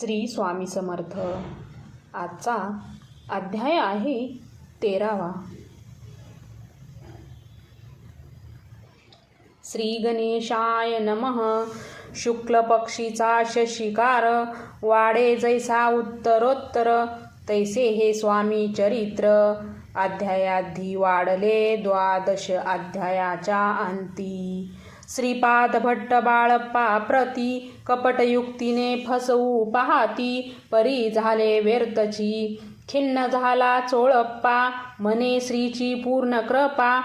श्री स्वामी समर्थ. आजचा अध्याय आहे तेरावा. श्री गणेशाय नमः. शुक्ल पक्षीचा शशिकार. वाडे जैसा उत्तरोत्तर. तैसे हे स्वामी चरित्र. अध्यायाधी वाढले द्वादश अध्यायाच्या अंती. श्रीपाद भट्ट बाळप्पा प्रती कपटयुक्तीने फसवू पाहाती परी झाले व्यर्थची. खिन्न झाला चोळप्पा मने श्रीची पूर्ण कृपा.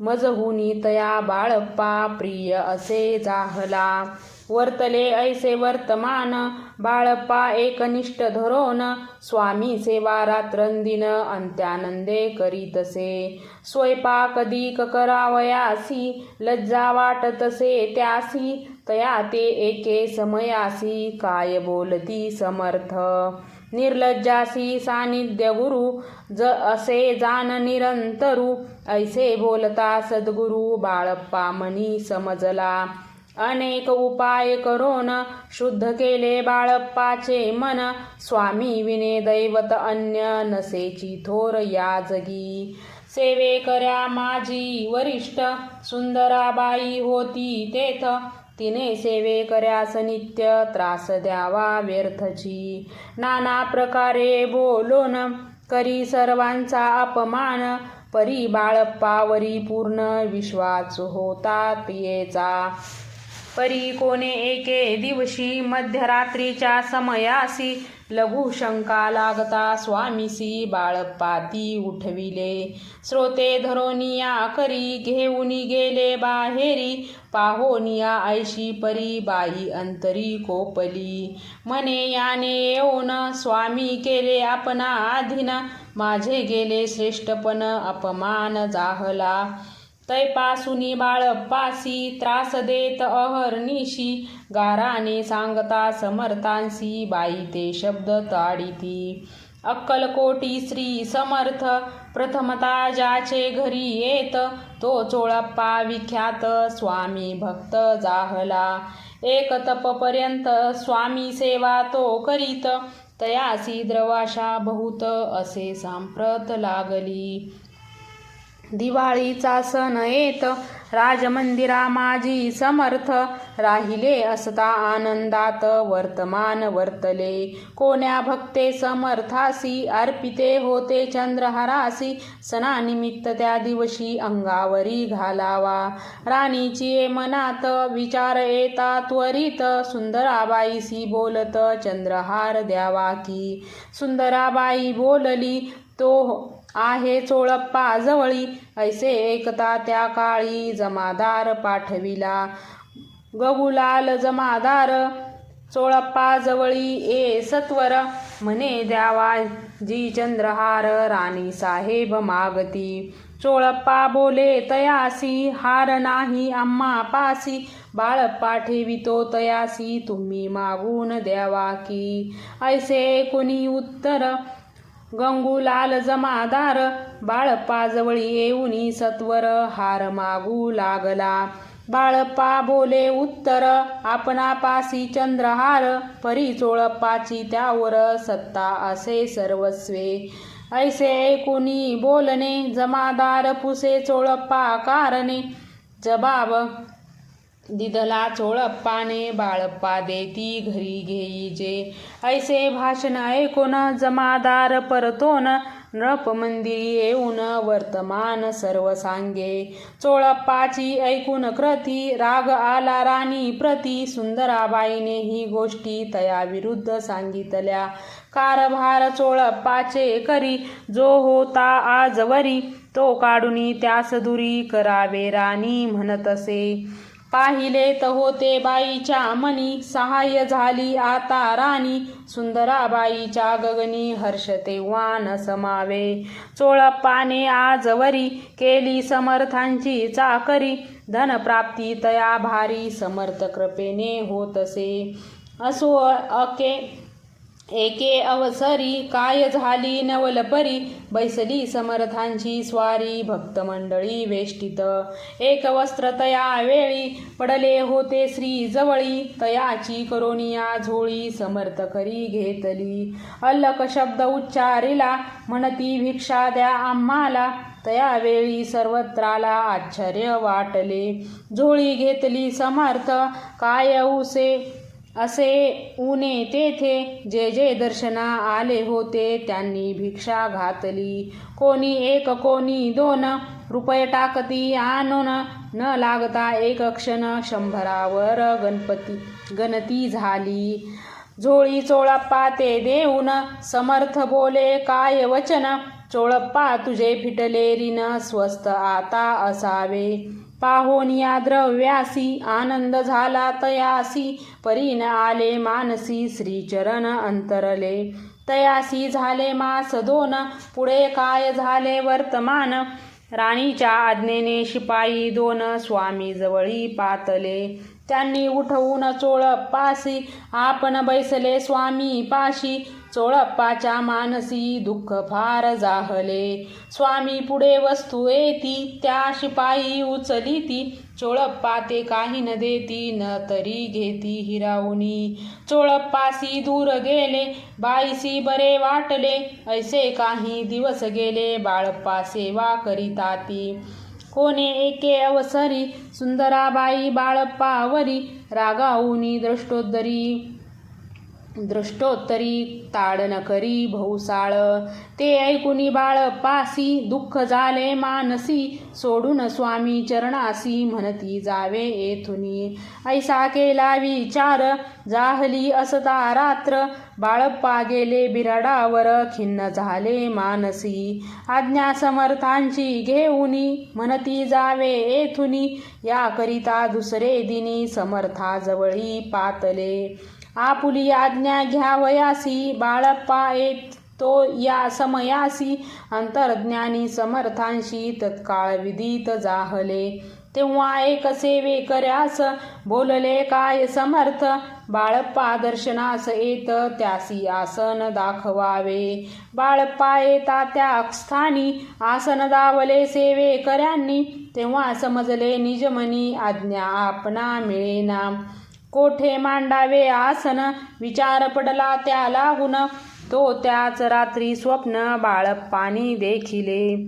मजहुनी तया बाळप्पा प्रिय असे जाहला. वर्तले ऐसे वर्तमान बाळप्पा एकनिष्ठ धरोन. स्वामी सेवा रात्रंदिन अंत्यानंदे करीतसे स्वयंपाक दीक करावयासी लज्जा वाटतसे त्यासी. तया ते एके समयासी काय बोलती समर्थ. निर्लज्जासी सानिध्य गुरु ज असे जान निरंतरू. ऐसे बोलता सद्गुरु बाळप्पा मनी समजला. अनेक उपाय करून शुद्ध केले बाळप्पाचे मन. स्वामी विने दैवत अन्य नसेची थोर या जगी सेवे कर्या माझी वरिष्ठ. सुंदराबाई होती तेथ. तिने सेवे कर्यास नित्य त्रास द्यावा व्यर्थची. नाना प्रकारे बोलोन करी सर्वांचा अपमान. परी बाळप्पावरी पूर्ण विश्वास होता तियेचा परी कोणे एके दिवशी मध्यरात्रीच्या समयासी लघु शंका लागता स्वामीसी बाळपाती उठविले. श्रोते धरोनिया करी घेऊनी गेले बाहेरी पाहोनिया ऐशी परी बाई अंतरी कोपली. मने याने येऊन स्वामी केले आपणा आधीन माझे गेले श्रेष्ठपण अपमान जाहला. तैपासुनी बाळप्पासी त्रास देत अहर्निशी गाराने सांगता समर्थांसी बाई ते शब्द ताडिती. अक्कलकोटी श्री समर्थ प्रथमता ज्याचे घरी येत तो चोळप्पा विख्यात स्वामी भक्त जाहला. एक तपपर्यंत स्वामी सेवा तो करीत तयासी द्रवाशा बहुत असे सांप्रत लागली. दिवाळीचा सण येत. राजमंदिरा माझी समर्थ. राहिले असता आनंदात वर्तमान वर्तले. कोण्या भक्ते समर्थासी अर्पिते होते चंद्रहारासी. सणानिमित्त त्या दिवशी अंगावरी घालावा. राणीची मनात विचार येता त्वरित. सुंदराबाईसी बोलत चंद्रहार द्यावा की. सुंदराबाई बोलली तो आहे चोळप्पा जवळी. ऐसे एकता त्या काळी जमादार पाठविला. गगुलाल जमादार चोळप्पा जवळी ए सत्वर. म्हणे द्यावा जी चंद्रहार राणी साहेब मागती. चोळप्पा बोले तयासी हार नाही आम्हा पासी. बाळप्पा ठेवितो तयासी तुम्ही मागून द्यावा की. ऐसे कोणी उत्तर गंगूलाल जमादार बाळप्पाजवळी येऊनी सत्वर हार मागू लागला. बाळप्पा बोले उत्तर आपणापासी चंद्रहार परी चोळप्पाची त्यावर सत्ता असे सर्वस्वे. ऐसे ऐकुनी बोलणे जमादार पुसे चोळप्पा कारणे. जबाब दिदला चोळप्पाने बाळप्पा देती घरी घेई जे. ऐसे भाषण ऐकून जमादार परतोन नृप मंदिरी येऊन वर्तमान सर्व सांगे. चोळप्पाची ऐकून क्रती राग आला राणी प्रती. सुंदराबाईने ही गोष्टी तया विरुद्ध सांगितल्या. कारभार चोळप्पाचे करी जो होता आजवरी तो काढुनी त्यास दुरी करावे राणी म्हणत असे पाहिले त होते बाईच्या मनी. सहाय्य झाली आता राणी. सुंदराबाईच्या गगनी हर्ष तेव्हा न समावे चोळप्पाने आजवरी केली समर्थांची चाकरी. धनप्राप्ती तया भारी समर्थ कृपेने होतसे. असो अके एके अवसरी काय झाली नवलपरी? बैसली समर्थांची स्वारी भक्त मंडळी वेष्टित. एक वस्त्र तया वेळी पडले होते श्री जवळी तयाची करोनिया झोळी समर्थ करी घेतली. अल्लक शब्द उच्चारिला म्हणती भिक्षा द्या आम्हाला. तयावेळी सर्वत्राला आश्चर्य वाटले. झोळी घेतली समर्थ काय उसे असे उने तेथे जे जे दर्शना आले होते त्यांनी भिक्षा घातली. कोणी एक कोणी दोन रुपये टाकती आणून. न लागता एक क्षण शंभरावर गणपती गणती झाली. झोळी चोळप्पा ते देऊन समर्थ बोले काय वचन? चोळप्पा तुझे फिटले ऋण स्वस्त आता असावे. पाहून या द्रव्यासी आनंद झाला तयासी परीन आले मानसी श्रीचरण अंतरले. तयासी झाले मास दोन पुढे काय झाले वर्तमान? राणीच्या आज्ञेने शिपाई दोन स्वामी जवळी पातले. त्यांनी उठवून चोळप्पासी आपण बैसले स्वामी पाशी. चोळप्पाच्या मानसी दुःख फार जाहले. स्वामी पुढे वस्तू येती त्या शिपाई उचली ती चोळप्पा ते काही न देती न तरी घेती हिरावणी चोळप्पासी दूर गेले बाईसी बरे वाटले. ऐसे काही दिवस गेले बाळप्पा सेवा करीता ती कोणे एके अवसरी सुंदराबाई बाळप्पावरी. रागाऊनी द्रष्टोत्तरी दृष्टोत्तरी ताडन करी भौसाळ. ते ऐकुनी बाळप्पासी दुःख झाले मानसी सोडून स्वामी चरणासी म्हणती जावे येथुनी. ऐसा केला विचार जाहली असता रात्र बाळप्पा गेले बिराडावर खिन्न झाले मानसी. आज्ञा समर्थांची घेऊनी म्हणती जावे येथुनी याकरिता दुसरे दिनी समर्थाजवळी पातले. आपुली आज्ञा घ्यावयासी बाळप्पा येत तो या समयासी. अंतर्ज्ञानी समर्थांशी तत्काळ विदित जाहले. तेव्हा एक सेवे कर्यास बोलले काय समर्थ? बाळप्पा दर्शनास येत त्यासी आसन दाखवावे. बाळप्पा येता त्या स्थानी आसन दावले सेवे कर्यांनी तेव्हा समजले निजमनी आज्ञा आपणा मिळेना. कोठे मांडावे आसन? विचार पडला त्या लागून तो त्याच रात्री स्वप्न बाळप्पानी देखिले.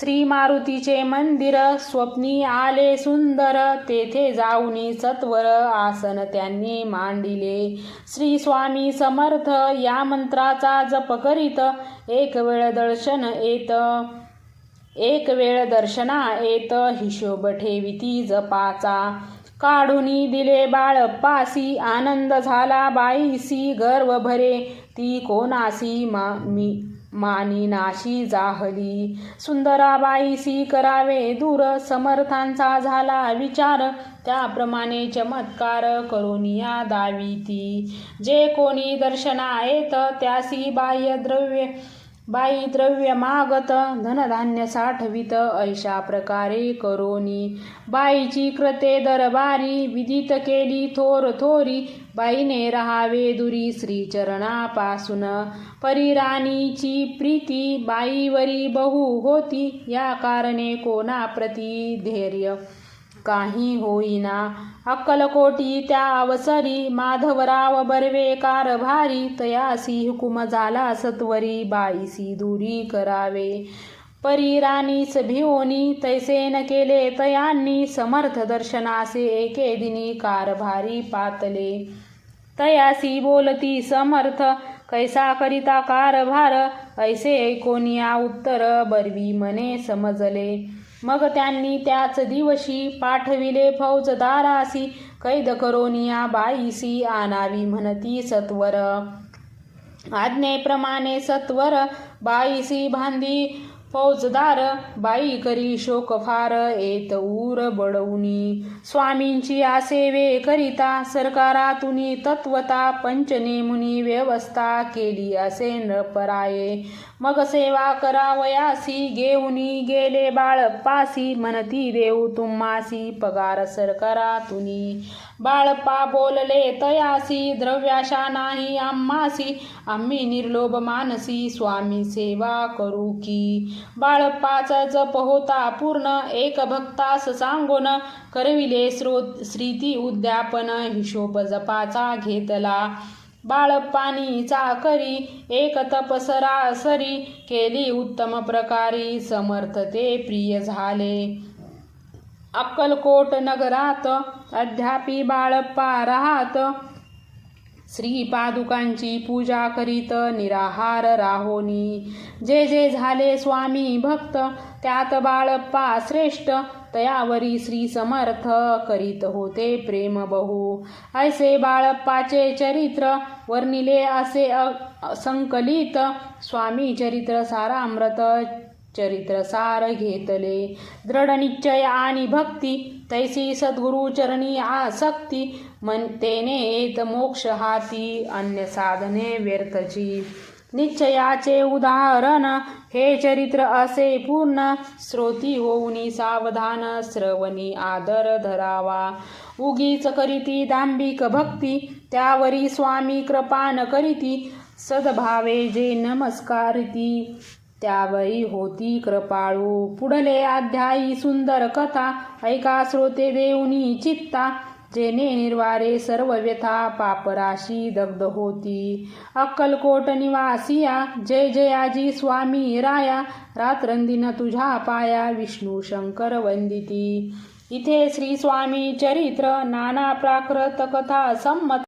श्री मारुतीचे मंदिर स्वप्नी आले सुंदर. तेथे जाऊनी सत्वर आसन त्यांनी मांडिले. श्री स्वामी समर्थ या मंत्राचा जप करीत. एक वेळ दर्शन येत. एक वेळ दर्शना येत. हिशोब ठेविती जपाचा. काढूनी दिले बाळप्पासी आनंद झाला बाईसी गर्व भरे ती कोणासी मा मी मानिनाशी जाहली. सुंदराबाईसी करावे दूर. समर्थांचा झाला विचार. त्याप्रमाणे चमत्कार करून या दावी ती जे कोणी दर्शना येत त्यासी बाह्य द्रव्य बाई द्रव्य मागत धनधान्य साठवित ऐशा प्रकारे करोनी. बाईची कृते दरबारी विदित केली थोर थोरी. बाईने राहावे दुरी श्रीचरणापासून. परिराणीची प्रीती बाईवरी बहु होती. या कारणे कोणाप्रती धैर्य? काही होईना. अक्कलकोटी त्या अवसरी माधवराव बर्वे कारभारी तयासी हुकुम झाला सत्वरी बाईसी दुरी करावे. परिराणीस भिवोनी भिओनी तैसेन केले तयांनी. समर्थ दर्शनासे एके दिनी कारभारी पातले. तयासी बोलती समर्थ कैसा करिता कारभार ऐसे ऐकोनिया उत्तर बरवी मने समजले. मग त्यांनी त्याच दिवशी पाठविले फौजदारासी कैद करोनिया बाईसी आणावी म्हणती सत्वर. आज्ञेप्रमाणे सत्वर बाईसी भांदी फौजदार बाई करी शोक फार येत ऊर बडवूनी. स्वामींची आसेवे करिता सरकारातुनी तत्वता पंचनेमुनी व्यवस्था केली असे नपराये मग सेवा करावयासी घेऊनी गेले बाळप्पासी म्हणती देऊ तुम्हासी पगार सरकारातुनी बाळप्पा बोलले तयासी द्रव्याशा नाही आम्हासी आम्ही निर्लोभ मानसी स्वामी सेवा करू की. बाळप्पाचा जप होता पूर्ण एक भक्तास सांगून करविले स्रोत श्रीती उद्यापन हिशोब जपाचा घेतला. बाळप्पानी चाकरी एक तपसरासरी केली उत्तम प्रकारे. समर्थ ते प्रिय झाले. अक्कलकोट नगरात अध्यापी बाळप्पा राहत. श्री पादुकांची पूजा करीत निराहार राहोनी. जे जे झाले स्वामी भक्त त्यात बाळप्पा श्रेष्ठ. तयावरी श्री समर्थ करीत होते प्रेम बहु. ऐसे बाळप्पाचे चरित्र वर्णिले असे संकलित स्वामी चरित्र सारामृत चरित्र सार घेतले. दृढ निश्चय आणि भक्ती तैसी सद्गुरु चरणी आसक्ती मन तेने येत मोक्ष हाती अन्य साधने व्यर्थची निश्चयाचे उदाहरण हे चरित्र असे पूर्ण. श्रोती होऊनी सावधान श्रवणी आदर धरावा. उगीच करीती दांबिक भक्ती त्यावरी स्वामी कृपान करीती. सद्भावे जे नमस्कारिती त्यावरी होती कृपाळू. पुढले अध्यायी सुंदर कथा ऐका श्रोते देऊनी चित्ता. जेने निर्वारे सर्व व्यथा पापराशी दग्ध होती. अक्कलकोट निवासिया जय जयाजी स्वामी राया रात्रंदिन तुझ्या पाया विष्णू शंकर वंदिती. इथे श्री स्वामी चरित्र नाना प्राकृत कथा संमत